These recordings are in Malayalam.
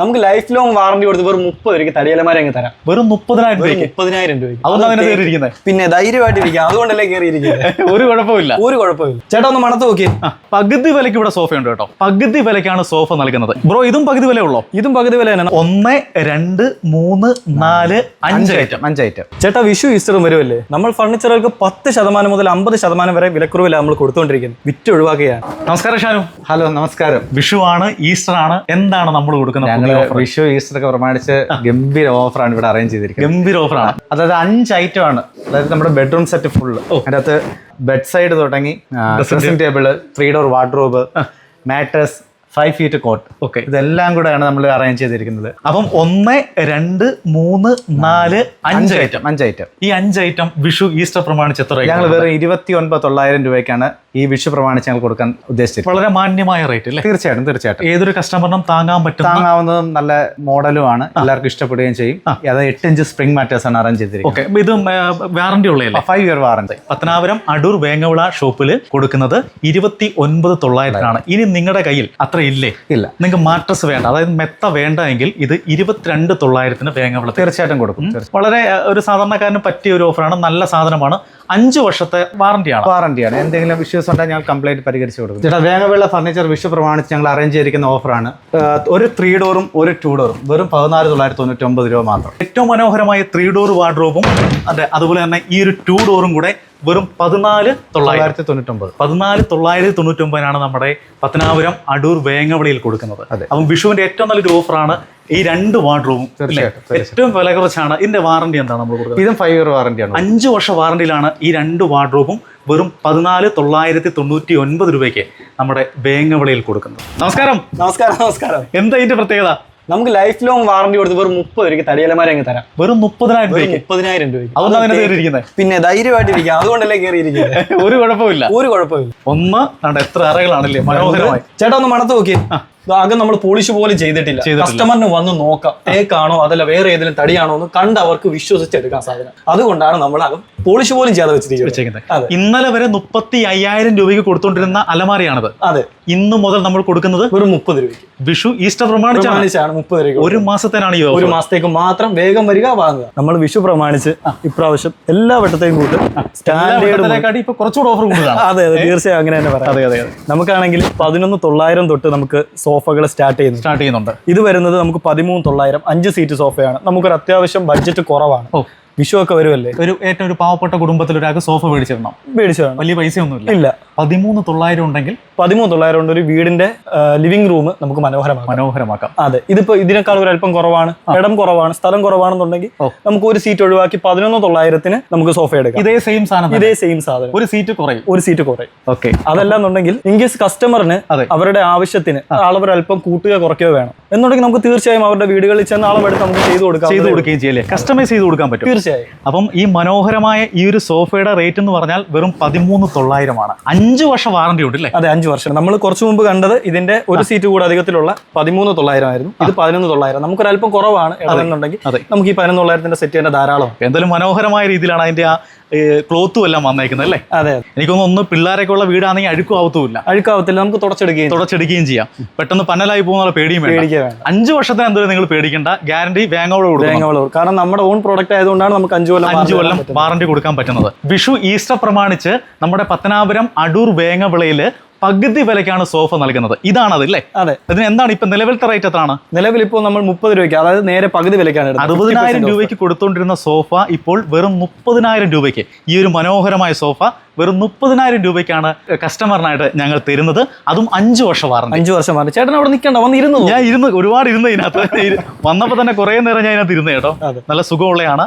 നമുക്ക് ലൈഫ് ലോങ് വാറണ്ടി കൊടുത്ത് വെറും മുപ്പത് രൂപയ്ക്ക് തടിയലമാരെ അങ്ങ് തരാം. വെറും മുപ്പതിനായിരം രൂപ രൂപയ്ക്ക്? മുപ്പതിനായിരം രൂപ അതൊന്നും അങ്ങനെ കയറിയിരിക്കുന്നത് പിന്നെ ധൈര്യമായിട്ട് ഇരിക്കാം അതുകൊണ്ടല്ലേ കയറിയിരിക്കുന്നത് ഒരു കുഴപ്പമില്ല ഒരു കുഴപ്പമില്ല ചേട്ടാ ഒന്ന് മണത്ത് നോക്കി പകുതി വിലയ്ക്ക് ഇവിടെ സോഫ ഉണ്ട് കേട്ടോ. പകുതി വിലയ്ക്കാണ് സോഫ നൽകുന്നത്. ബ്രോ ഇതും പകുതി വില ഉള്ളോ? ഇതും പകുതി വില തന്നെ. ഒന്ന് രണ്ട് മൂന്ന് നാല് അഞ്ച് ഐറ്റം അഞ്ച് ഐറ്റം ചേട്ടാ വിഷു ഈസ്റ്ററും വരുമല്ലേ? നമ്മൾ ഫർണിച്ചറുകൾക്ക് പത്ത് ശതമാനം മുതൽ അമ്പത് ശതമാനം വരെ വിലക്കുറവില്ല നമ്മൾ കൊടുത്തുകൊണ്ടിരിക്കുന്നത്. വിറ്റ് ഒഴിവാക്കുകയാണ്. നമസ്കാരം ഷാനു. ഹലോ നമസ്കാരം. വിഷു ആണ് ഈസ്റ്റർ ആണ് എന്താണ് നമ്മൾ കൊടുക്കുന്ന ഞങ്ങൾ? വിഷു ഈസ്റ്റർ ഒക്കെ പ്രമാണിച്ച് ഗംഭീര ഓഫറാണ് ഇവിടെ അറേഞ്ച് ചെയ്തിരിക്കുന്നത്. ഗംഭീര ഓഫറാണ് അതായത് അഞ്ച് ഐറ്റം ആണ്. അതായത് നമ്മുടെ ബെഡ്റൂം സെറ്റ് ഫുള്ള് അതിനകത്ത് ബെഡ് സൈഡ് തുടങ്ങി dressing table three door wardrobe mattress five feet cot okay ഇതെല്ലാം കൂടെയാണ് നമ്മൾ അറേഞ്ച് ചെയ്തിരിക്കുന്നത്. അപ്പം ഒന്ന് രണ്ട് മൂന്ന് നാല് അഞ്ച് ഐറ്റം അഞ്ച് ഐറ്റം ഈ അഞ്ച് ഐറ്റം വിഷു ഈസ്റ്റർ പ്രമാണിച്ച് എത്ര ഞങ്ങൾ വേറെ ഇരുപത്തി ഒൻപത് തൊള്ളായിരം രൂപയ്ക്കാണ് ഈ വിഷു പ്രമാണിച്ച് ഞങ്ങൾ കൊടുക്കാൻ ഉദ്ദേശിച്ചത് വളരെ മാന്യമായ റേറ്റ് അല്ലേ? തീർച്ചയായിട്ടും തീർച്ചയായിട്ടും. ഏതൊരു കസ്റ്റമറിനും താങ്ങാൻ പറ്റും താങ്ങാവുന്നതും നല്ല മോഡലുമാണ്. എല്ലാവർക്കും ഇഷ്ടപ്പെടുകയും ചെയ്യും. അത് എട്ട് ഇഞ്ച് സ്പ്രിംഗ് മാറ്റേഴ്സ് ആണ് അറേഞ്ച് ചെയ്തിരിക്കുന്നത്. ഓക്കെ ഇത് വാറന്റി ഉള്ളതല്ലേ five year warranty Pathanapuram Adoor Vengavila ഷോപ്പിൽ കൊടുക്കുന്നത് ഇരുപത്തി ഒൻപത് തൊള്ളായിരത്തിനാണ് ഇനി നിങ്ങളുടെ കയ്യിൽ അത്ര ഇല്ലേ? ഇല്ല. നിങ്ങൾക്ക് മാട്രസ് വേണ്ട. അതായത് മെത്ത വേണ്ട എങ്കിൽ ഇത് ഇരുപത്തിരണ്ട് തൊള്ളായിരത്തിന് വേങ്ങവിളത്തിൽ തീർച്ചയായിട്ടും കൊടുക്കും. വളരെ ഒരു സാധാരണക്കാരന് പറ്റിയ ഒരു ഓഫറാണ് നല്ല സാധനമാണ്. അഞ്ച് വർഷത്തെ വാറന്റിയാണ് വാറന്റിയാണ് എന്തെങ്കിലും ഇഷ്യൂസ് ഉണ്ടെങ്കിൽ ഞങ്ങൾ കംപ്ലൈന്റ് പരിഹരിച്ച് കൊടുക്കും. ചേട്ടാ വേഗമുള്ള ഫർണിച്ചർ വിഷു പ്രമാണിച്ച് ഞങ്ങൾ അറേഞ്ച് ചെയ്തിരിക്കുന്ന ഓഫറാണ് ഒരു ത്രീ ഡോറും ഒരു ടു ഡോറും വെറും പതിനാല് തൊള്ളായിരത്തി തൊണ്ണൂറ്റി ഒമ്പത് രൂപ മാത്രം. ഏറ്റവും മനോഹരമായ ത്രീ ഡോർ വാർഡ്രോബും അതെ അതുപോലെ തന്നെ ഈ ഒരു ടു ഡോറും കൂടെ വെറും പതിനാല് തൊള്ളായിരം. തൊള്ളായിരത്തി തൊണ്ണൂറ്റൊമ്പത് പതിനാല് തൊള്ളായിരത്തി തൊണ്ണൂറ്റി ഒമ്പതിനാണ് നമ്മുടെ പത്തനാപുരം അടൂർ വേങ്ങവിളിയിൽ കൊടുക്കുന്നത്. അപ്പം വിഷുവിന്റെ ഏറ്റവും നല്ലൊരു ഓഫറാണ് ഈ രണ്ട് വാർഡ്രോബും. ഏറ്റവും വില കുറച്ചാണ്. ഇതിന്റെ വാറന്റി എന്താണ് നമ്മൾ കൊടുക്കുന്നത്? ഇതും ഫൈവ് ഇയർ വാറന്റിയാണ് അഞ്ച് വർഷ വാറന്റിയിലാണ് ഈ രണ്ട് വാർഡ്രോബും വെറും പതിനാല് തൊള്ളായിരത്തി തൊണ്ണൂറ്റി ഒൻപത് രൂപയ്ക്ക് നമ്മുടെ വേങ്ങവിളയിൽ കൊടുക്കുന്നത്. നമസ്കാരം. നമസ്കാരം നമസ്കാരം. എന്താ ഇതിന്റെ പ്രത്യേകത? നമുക്ക് ലൈഫ് ലോങ് വാറണ്ടി കൊടുത്ത് വെറും മുപ്പത് രൂപയ്ക്ക് തടിയലമാരെ അങ്ങ് തരാം. വെറും മുപ്പതിനായിരം രൂപ മുപ്പതിനായിരം രൂപ പിന്നെ ധൈര്യമായിട്ട് ഇരിക്കാം അതുകൊണ്ടല്ലേ കയറിയിരിക്കുന്നത്? ഒരു കുഴപ്പമില്ല. ഒരു കുഴപ്പമില്ല. ഒന്ന് എത്ര അറകളാണല്ലേ? മനോഹരമായി. ചേട്ടാ ഒന്ന് മണത്ത് നോക്കി ആകെ നമ്മൾ പോളിഷ് പോലെ ചെയ്തിട്ടില്ല. കസ്റ്റമറിന് വന്ന് നോക്കാം. തേക്കാണോ അതല്ല വേറെ ഏതെങ്കിലും തടിയാണോ എന്ന് കണ്ട് അവർക്ക് വിശ്വസിച്ചെടുക്കാൻ സാധനം അതുകൊണ്ടാണ് നമ്മൾ ആകെ പോളിഷ് പോലും ചെയ്യാതെ വെച്ചിരിക്കുന്നത്. ഇന്നലെ വരെ മുപ്പത്തി അയ്യായിരം രൂപയ്ക്ക് കൊടുത്തോണ്ടിരുന്ന അലമാരയാണത്. അതെ. ഇന്ന് മുതൽ നമ്മൾ കൊടുക്കുന്നത് ഒരു മുപ്പത് രൂപയ്ക്ക്. വിഷു ഈസ്റ്റർ പ്രമാണിച്ചാണ്. മുപ്പത് രൂപ ഒരു മാസത്തേനാണ് ഈ ഒരു. മാസത്തേക്ക് മാത്രം വേഗം വരിക വാങ്ങുക. നമ്മൾ വിഷു പ്രമാണിച്ച് ഇപ്രാവശ്യം എല്ലാ വട്ടത്തെയും കൂട്ട് സ്റ്റാൻഡേർഡ് ഇപ്പൊ കുറച്ചുകൂടെ ഓഫർ കൂടുതലാണ്. അതെ അതെ തീർച്ചയായും അങ്ങനെ തന്നെ പറയാം. അതെ അതെ. നമുക്കാണെങ്കിൽ പതിനൊന്ന് തൊള്ളായിരം തൊട്ട് നമുക്ക് സോഫകൾ സ്റ്റാർട്ട് ചെയ്യുന്നു സ്റ്റാർട്ട് ചെയ്യുന്നുണ്ട്. ഇത് വരുന്നത് നമുക്ക് പതിമൂന്ന് തൊള്ളായിരം അഞ്ച് സീറ്റ് സോഫയാണ്. നമുക്കൊരു അത്യാവശ്യം ബഡ്ജറ്റ് കുറവാണ്. വിഷു ഒക്കെ വരുമല്ലേ ഒരു ഏറ്റവും ഒരു പാവപ്പെട്ട കുടുംബത്തിൽ ഒരാൾക്ക് സോഫ മേടിച്ചിടണം. മേടിച്ചതാണ് വലിയ പൈസയൊന്നുമില്ല. ഇല്ല. പതിമൂന്ന് തൊള്ളായിരം ഉണ്ടെങ്കിൽ പതിമൂന്ന് തൊള്ളായിരം ഉണ്ട് ഒരു വീടിന്റെ ലിവിംഗ് റൂം നമുക്ക് മനോഹരമാക്കാം. മനോഹരമാക്കാം. അതെ. ഇതിപ്പോ ഇതിനേക്കാൾ ഒരു അല്പം കുറവാണ്. ഇടം കുറവാണ്. സ്ഥലം കുറവാണെന്നുണ്ടെങ്കിൽ നമുക്ക് ഒരു സീറ്റ് ഒഴിവാക്കി പതിനൊന്ന് തൊള്ളായിരത്തിന് നമുക്ക് സോഫ എടുക്കാം. ഇതേ സെയിം സാധനം ഇതേ സെയിം സാധനം. ഒരു സീറ്റ് കുറയും. ഒരു സീറ്റ് കുറയും. ഓക്കെ. അതല്ലാന്നുണ്ടെങ്കിൽ ഇൻ കേസ് കസ്റ്റമറിന്. അവരുടെ ആവശ്യത്തിന് അളവ് അല്പം കൂട്ടുക കുറയ്ക്കുക വേണം. എന്നുണ്ടെങ്കിൽ നമുക്ക് തീർച്ചയായും അവരുടെ വീടുകളിൽ ചെന്ന് അളവെടുത്ത് നമുക്ക് ചെയ്തു കൊടുക്കാം. ചെയ്ത് കൊടുക്കുകയും ചെയ്യല്ലേ കസ്റ്റമൈസ് ചെയ്ത് കൊടുക്കാൻ പറ്റും. തീർച്ചയായും. അപ്പം ഈ മനോഹരമായ ഈ ഒരു സോഫയുടെ റേറ്റ് എന്ന് പറഞ്ഞാൽ വെറും പതിമൂന്ന് തൊള്ളായിരമാണ്. അഞ്ച് വർഷം വാറന്റി ഉണ്ട് അല്ലേ അതെ അഞ്ച് വർഷം. നമ്മൾ കുറച്ച് മുമ്പ് കണ്ടത് ഇതിന്റെ ഒരു സീറ്റ് കൂടെ അധികത്തിലുള്ള പതിമൂന്ന് തൊള്ളായിരം ആയിരുന്നു ഇത് പതിനൊന്ന് തൊള്ളായിരം. നമുക്കൊരു അല്പം കുറവാണ് ഇടമെന്നുണ്ടെങ്കിൽ അതെ. നമുക്ക് ഈ പതിനൊന്ന് തൊള്ളായിരത്തിന്റെ സെറ്റ് തന്നെ ധാരാളം. എന്തായാലും മനോഹരമായ രീതിയിലാണ് അതിന്റെ ആ ക്ലോത്തും എല്ലാം വന്നേക്കുന്നത് അല്ലേ? അതെ എനിക്കൊന്ന് ഒന്ന് പിള്ളേരൊക്കെ ഉള്ള വീടാണെങ്കിൽ അഴുക്കും ആവത്തുമില്ല അഴുക്കാവത്തില്ല നമുക്ക് തുടച്ചെടുക്കുകയും. തുടച്ചെടുക്കുകയും ചെയ്യാം. പെട്ടെന്ന് പന്നലായി പോകുന്ന പേടിയും അഞ്ചു പേടിക്കുക അഞ്ച് വർഷത്തിന് എന്തായാലും നിങ്ങൾ പേടിക്കേണ്ട? ഗ്യാരണ്ടി ബാങ്കോട് കൊടുക്കും കാരണം നമ്മുടെ ഓൺ പ്രോഡക്റ്റ് ആയതുകൊണ്ടാണ് നമുക്ക് അഞ്ചു കൊല്ലം അഞ്ചു കൊല്ലം. വാറണ്ടി കൊടുക്കാൻ പറ്റുന്നത്. വിഷു ഈസ്റ്റർ പ്രമാണിച്ച് നമ്മുടെ പത്തനാപുരം അടൂർ വേങ്ങവിളയിൽ പകുതി വിലക്കാണ് സോഫ നൽകുന്നത്. ഇതാണ് അതല്ലേ അതെ. അതിന് എന്താണ് ഇപ്പൊ നിലവിലത്തെ റേറ്റ് എത്രയാണ്? നിലവിൽ ഇപ്പോൾ നമ്മൾ മുപ്പത് രൂപയ്ക്ക് അതായത് നേരെ പകുതി വിലക്കാണ്. അറുപതിനായിരം 50% രൂപയ്ക്ക് കൊടുത്തുകൊണ്ടിരുന്ന സോഫ ഇപ്പോൾ വെറും മുപ്പതിനായിരം രൂപയ്ക്ക്. ഈ ഒരു മനോഹരമായ സോഫ വെറും മുപ്പതിനായിരം രൂപയ്ക്കാണ് കസ്റ്റമറിനായിട്ട് ഞങ്ങൾ തരുന്നത്. അതും അഞ്ച് വർഷം വാറണ്ടി അഞ്ചു വർഷം മാറി ചേട്ടൻ അവിടെ നിൽക്കണ്ട വന്ന് ഇരുന്നു ഞാൻ ഇരുന്ന് ഒരുപാട് ഇരുന്ന് ഇതിനകത്ത്. വന്നപ്പോൾ വന്നപ്പോ തന്നെ കുറേ നേരം ഞാൻ ഇതിനകത്ത് ഇരുന്ന് കേട്ടോ. അതെ. നല്ല സുഖമുള്ളതാണ്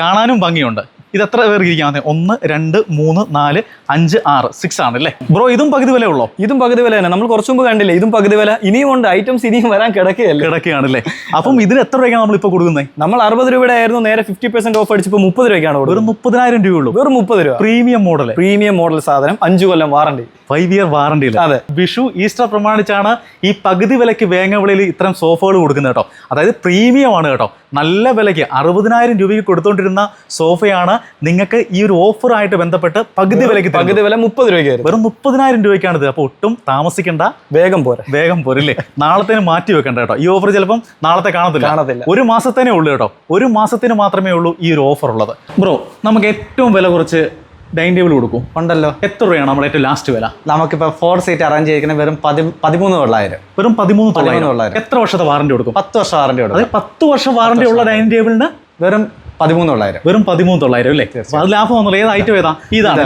കാണാനും ഭംഗിയുണ്ട്. ഇത് എത്ര പേർക്ക് ഇരിക്കാൻ ഒന്ന് രണ്ട് മൂന്ന് നാല് അഞ്ച് ആറ് സിക്സ് ആണ് അല്ലേ? ബ്രോ ഇതും പകുതി വില ഉള്ളോ? ഇതും പകുതി വില തന്നെ. നമ്മൾ കുറച്ചു മുമ്പ് കണ്ടില്ലേ ഇതും പകുതി വില. ഇനിയും ഉണ്ട്. ഐറ്റംസ് ഇനിയും വരാൻ കിടക്കുകയല്ലേ? കിടക്കുകയാണല്ലേ? അപ്പം ഇതിന് എത്ര രൂപയ്ക്കാണ് നമ്മൾ ഇപ്പോൾ കൊടുക്കുന്നത് നമ്മൾ അറുപത് രൂപയുടെ ആയിരുന്നു നേരെ ഫിഫ്റ്റി പെർസെന്റ് ഓഫ് അടിച്ചപ്പോൾ മുപ്പത് രൂപയ്ക്കാണ് ഒരു മുപ്പതിനായിരം രൂപയുള്ളൂ വെറും മുപ്പത് രൂപ. പ്രീമിയം മോഡൽ പ്രീമിയം മോഡൽ സാധനം. അഞ്ചു കൊല്ലം വാറണ്ടി ഫൈവ് ഇയർ വാറണ്ടി അതെ. വിഷു ഈസ്റ്റർ പ്രമാണിച്ചാണ് ഈ പകുതി വിലയ്ക്ക് വേങ്ങവിളയിൽ ഇത്തരം സോഫകൾ കൊടുക്കുന്നത് കേട്ടോ. അതായത് പ്രീമിയം ആണ് കേട്ടോ. നല്ല വിലയ്ക്ക് അറുപതിനായിരം രൂപയ്ക്ക് കൊടുത്തോണ്ടിരുന്ന സോഫയാണ് നിങ്ങൾക്ക് ഈ ഒരു ഓഫറായിട്ട് ബന്ധപ്പെട്ട് പകുതി വിലയ്ക്ക്. പകുതി വില മുപ്പത് രൂപയ്ക്ക് വെറും മുപ്പതിനായിരം രൂപയ്ക്കാണിത്. അപ്പോൾ ഒട്ടും താമസിക്കേണ്ട. വേഗം പോരെ. വേഗം പോരല്ലേ നാളത്തേന് മാറ്റി വെക്കണ്ട കേട്ടോ. ഈ ഓഫർ ചിലപ്പം നാളത്തെ കാണത്തില്ല. കാണത്തില്ല. ഒരു മാസത്തേനേ ഉള്ളൂ കേട്ടോ. ഒരു മാസത്തിന് മാത്രമേ ഉള്ളൂ ഈ ഒരു ഓഫർ ഉള്ളത് ബ്രോ നമുക്ക് ഏറ്റവും വില കുറച്ച് ഡൈനിങ് ടേബിൾ കൊടുക്കും. ഉണ്ടല്ലോ. എത്ര രൂപയാണ് നമ്മുടെ ഏറ്റവും ലാസ്റ്റ് വില? നമുക്കിപ്പോൾ ഫോർ സീറ്റ് അറേഞ്ച് ചെയ്തിരിക്കുന്നത് വെറും പതി പതിമൂന്ന് തൊള്ളായിരം. വെറും പതിമൂന്ന് തൊള്ളായിരം. എത്ര വർഷത്തെ വാറണ്ടി കൊടുക്കും? പത്ത് വർഷം വാറണ്ടി കൊടുക്കും. അതായത് പത്ത് വർഷം വാറണ്ടി ഉള്ള ഡൈനിങ് ടേബിളിന് വെറും പതിമൂന്ന് തൊള്ളായിരം. വെറും പതിമൂന്ന് തൊള്ളായിരം അല്ലേ? അത് ലാഭം ഒന്നുമില്ല ഏത് ഐറ്റം ഏതാ? ഇതാണ്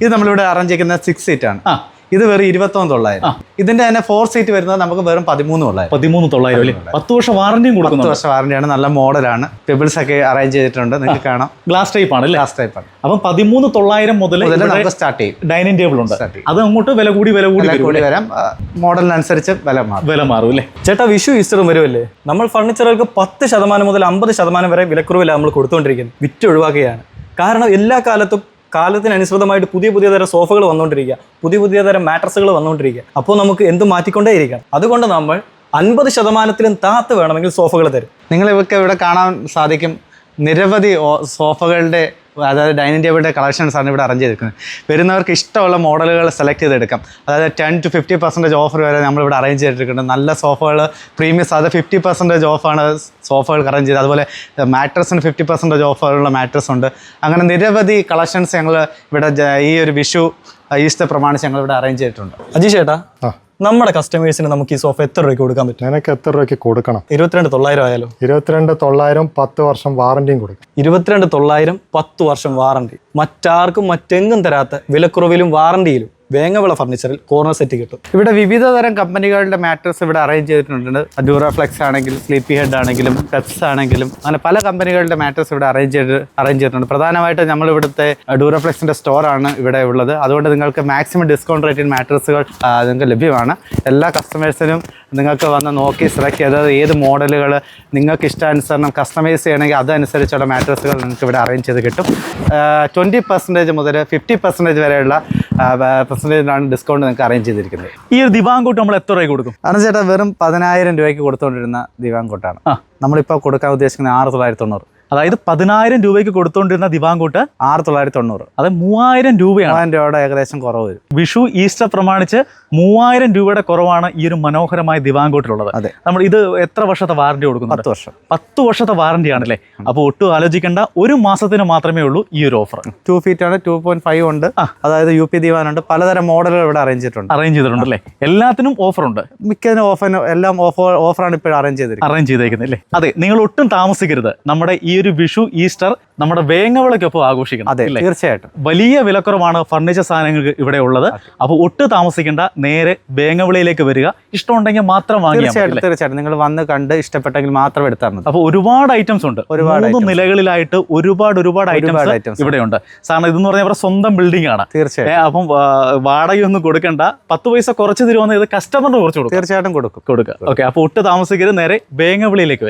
ഇത് നമ്മളിവിടെ അറേഞ്ച് ചെയ്യുന്ന സിക്സ് സീറ്റ് ആണ്. ആ. ഇത് വെറും ഇരുപത്തൊന്ന് തൊള്ളായിരം. ഇതിന്റെ തന്നെ ഫോർ സീറ്റ് വരുന്നത് നമുക്ക് വെറും പതിമൂന്ന് തൊള്ളായിരം. പതിമൂന്ന് തൊള്ളായിരം അല്ലേ? പത്ത് വർഷം വാറണ്ടിയും പത്ത് കൊടുക്കുന്നുണ്ട്. വർഷം വാറണ്ടിയാണ് നല്ല മോഡലാണ് പെബിൾസ് ഒക്കെ അറേഞ്ച് ചെയ്തിട്ടുണ്ട്. നിങ്ങൾക്ക് കാണാം. ഗ്ലാസ് ടൈപ്പ് ആണ് ഗ്ലാസ് ടൈപ്പ് ആണ്. അപ്പം പതിമൂന്ന് തൊള്ളായിരം മുതൽ നമുക്ക് സ്റ്റാർട്ട് ചെയ്യും. ഡൈനിങ് ടേബിൾ ഉണ്ട്. അത് അങ്ങോട്ട് വില കൂടി വില കൂടി വരും കൂടി വരാം. മോഡലിനനുസരിച്ച് വില മാറും. വില മാറും അല്ലേ? ചേട്ടാ വിഷു ഈസ്റ്ററും വരുമല്ലേ? നമ്മൾ ഫർണിച്ചറുകൾക്ക് പത്ത് ശതമാനം മുതൽ അമ്പത് ശതമാനം വരെ വിലക്കുറവിലാണ് നമ്മൾ കൊടുത്തുകൊണ്ടിരിക്കുന്നത് വിറ്റ് ഒഴിവാക്കുകയാണ്. കാരണം എല്ലാ കാലത്തും കാലത്തിനനുസൃതമായിട്ട് പുതിയ പുതിയ തരം സോഫകൾ വന്നുകൊണ്ടിരിക്കുക. പുതിയ പുതിയ തരം മാട്രസുകൾ വന്നുകൊണ്ടിരിക്കുക. അപ്പോൾ നമുക്ക് എന്ത് മാറ്റിക്കൊണ്ടേയിരിക്കണം? അതുകൊണ്ട് നമ്മൾ അൻപത് ശതമാനത്തിലും താത്ത് വേണമെങ്കിൽ സോഫകൾ തരും. നിങ്ങൾ ഇവർക്ക് ഇവിടെ കാണാൻ സാധിക്കും. നിരവധി സോഫകളുടെ അതായത് ഡൈനിങ് ടേബിളിന്റെ കളക്ഷൻസ് ആണ് ഇവിടെ അറേഞ്ച് ചെയ്തിരിക്കുന്നത്. വരുന്നവർക്ക് ഇഷ്ടമുള്ള മോഡലുകൾ സെലക്ട് ചെയ്തെടുക്കാം. അതായത് ten to fifty percentage offer വരെ നമ്മളിവിടെ അറേഞ്ച് ചെയ്തിട്ടുണ്ട്. നല്ല സോഫകൾ പ്രീമിയം അത് ഫിഫ്റ്റി പെർസെന്റേജ് ഓഫാണ് സോഫകൾക്ക് അറേഞ്ച് ചെയ്തത്. അതുപോലെ മാട്രസിന് ഫിഫ്റ്റി പെർസെന്റേജ് ഓഫറുള്ള മാട്രസ് ഉണ്ട്. അങ്ങനെ നിരവധി കളക്ഷൻസ് ഞങ്ങൾ ഇവിടെ ഈ ഒരു വിഷു ഈസ്റ്റർ പ്രമാണിച്ച് ഞങ്ങൾ ഇവിടെ അറേഞ്ച് ചെയ്തിട്ടുണ്ട്. അജീഷ് ചേട്ടാ നമ്മുടെ കസ്റ്റമേഴ്സിന് നമുക്ക് ഈ സോഫ എത്ര രൂപയ്ക്ക് കൊടുക്കാൻ പറ്റും? നിനക്ക് എത്ര രൂപയ്ക്ക് കൊടുക്കണം? ഇരുപത്തിരണ്ട് തൊള്ളായിരം ആയാലോ? ഇരുപത്തിരണ്ട് തൊള്ളായിരം പത്ത് വർഷം വാറണ്ടിയും കൊടുക്കും. ഇരുപത്തിരണ്ട് തൊള്ളായിരം പത്ത് വർഷം വാറണ്ടി മറ്റാർക്കും മറ്റെങ്ങും തരാത്ത വിലക്കുറവിലും വാറണ്ടിയിലും വേങ്ങവിള ഫർണിച്ചറിൽ കോർണർ സെറ്റ് കിട്ടും. ഇവിടെ വിവിധ തരം കമ്പനികളുടെ മാട്രസ് ഇവിടെ അറേഞ്ച് ചെയ്തിട്ടുണ്ട്. അഡൂറ ഫ്ലെക്സ് ആണെങ്കിലും സ്ലീപ്പി ഹെഡ് ആണെങ്കിലും ടെപ്സ് ആണെങ്കിലും അങ്ങനെ പല കമ്പനികളുടെ മാട്രസ് ഇവിടെ അറേഞ്ച് ചെയ്ത് അറേഞ്ച് ചെയ്തിട്ടുണ്ട്. പ്രധാനമായിട്ട് നമ്മൾ ഇവിടുത്തെ അഡൂറ ഫ്ലെക്സിന്റെ സ്റ്റോറാണ് ഇവിടെ ഉള്ളത്. അതുകൊണ്ട് നിങ്ങൾക്ക് മാക്സിമം ഡിസ്കൗണ്ട് റേറ്റിൽ മാട്രസുകൾ നിങ്ങൾക്ക് ലഭ്യമാണ്. എല്ലാ കസ്റ്റമേഴ്സിനും നിങ്ങൾക്ക് വന്ന് നോക്കി സെലക്ട് ചെയ്തത് ഏത് മോഡലുകൾ നിങ്ങൾക്ക് ഇഷ്ടാനുസരണം കസ്റ്റമൈസ് ചെയ്യണമെങ്കിൽ അതനുസരിച്ചുള്ള മാട്രസുകൾ നിങ്ങൾക്ക് ഇവിടെ അറേഞ്ച് ചെയ്ത് കിട്ടും. ട്വന്റി പെർസെന്റേജ് മുതൽ ഫിഫ്റ്റി പെർസെന്റേജ് വരെയുള്ള പെർസെന്റേജിലാണ് ഡിസ്കൗണ്ട് നിങ്ങൾക്ക് അറേഞ്ച് ചെയ്തിരിക്കുന്നത്. ഈ ഒരു ദിവാങ്കോട്ട് നമ്മൾ എത്ര രൂപ കൊടുക്കും? കാരണം ചേട്ടാ വെറും പതിനായിരം രൂപയ്ക്ക് കൊടുത്തുകൊണ്ടിരുന്ന ദിവാങ്കോട്ടാണ്. ആ. നമ്മളിപ്പോൾ കൊടുക്കാൻ ഉദ്ദേശിക്കുന്നത് ആറ് തൊള്ളായിരത്തി തൊണ്ണൂറ്. അതായത് പതിനായിരം രൂപയ്ക്ക് കൊടുത്തുകൊണ്ടിരുന്ന ദിവാങ്കൂട്ട് ആറ് തൊള്ളായിരത്തി തൊണ്ണൂറ് അത് മൂവായിരം രൂപയാണ്. മൂവായിരം രൂപയുടെ ഏകദേശം കുറവ് വരും. വിഷു ഈസ്റ്റർ പ്രമാണിച്ച് മൂവായിരം രൂപയുടെ കുറവാണ് ഈ ഒരു മനോഹരമായ ദിവാങ്കൂട്ടിലുള്ളത് അതെ. നമ്മൾ ഇത് എത്ര വർഷത്തെ വാറണ്ടി കൊടുക്കുന്നു? പത്ത് വർഷം. പത്ത് വർഷത്തെ വാറണ്ടി ആണല്ലേ? അപ്പോൾ ഒട്ടും ആലോചിക്കേണ്ട. ഒരു മാസത്തിന് മാത്രമേ ഉള്ളൂ ഈ ഒരു ഓഫർ ടു ഫീറ്റ് ആണ് ടു പോയിന്റ് ഫൈവ് ഉണ്ട്. അതായത് യു പി ദിവാൻ ഉണ്ട് പലതരം മോഡലുകൾ ഇവിടെ അറേഞ്ച് ചെയ്തിട്ടുണ്ട്. അറേഞ്ച് ചെയ്തിട്ടുണ്ട് അല്ലേ എല്ലാത്തിനും ഓഫർ ഉണ്ട്. മിക്കതിനും ഓഫർ എല്ലാം ഓഫർ ഓഫറാണ് ഇപ്പോൾ അറേഞ്ച് ചെയ്തിരിക്കുന്നത്. അറേഞ്ച് ചെയ്തേക്കുന്നത് അല്ലേ അതെ നിങ്ങൾ ഒട്ടും താമസിക്കരുത്. നമ്മുടെ ഈ ഒരു വിഷു ഈസ്റ്റർ നമ്മുടെ വേങ്ങവിളക്കൊപ്പം ആഘോഷിക്കണം അതെ തീർച്ചയായിട്ടും. വലിയ വിലക്കുറവാണ് ഫർണിച്ചർ സാധനങ്ങൾക്ക് ഇവിടെ ഉള്ളത്. അപ്പോൾ ഒട്ട് താമസിക്കേണ്ട നേരെ വേങ്ങവിളയിലേക്ക് വരിക. ഇഷ്ടമുണ്ടെങ്കിൽ മാത്രം വാങ്ങിയാൽ തീർച്ചയായിട്ടും നിങ്ങൾ വന്ന് കണ്ട് ഇഷ്ടപ്പെട്ടെങ്കിൽ മാത്രം എടുത്താൽ മതി. അപ്പോൾ ഒരുപാട് ഐറ്റംസ് ഉണ്ട്. ഒരുപാട് നിലകളിലായിട്ട് ഒരുപാട് ഒരുപാട് ഐറ്റംസ് ഇവിടെ ഉണ്ട്. സാറിന് ഇതെന്ന് പറഞ്ഞാൽ അവരുടെ സ്വന്തം ബിൽഡിംഗ് ആണ്. തീർച്ചയായിട്ടും. അപ്പം വാടകയൊന്നും കൊടുക്കണ്ട. പത്ത് പൈസ കുറച്ച് തരുമെന്ന് ഇത് കസ്റ്റമറിന് കുറച്ച് കൊടുക്കും. തീർച്ചയായിട്ടും കൊടുക്കും. കൊടുക്കുക. ഓക്കെ അപ്പോൾ ഒട്ട് താമസിക്കരുത്. നേരെ വേങ്ങവിളിയിലേക്ക് വരിക.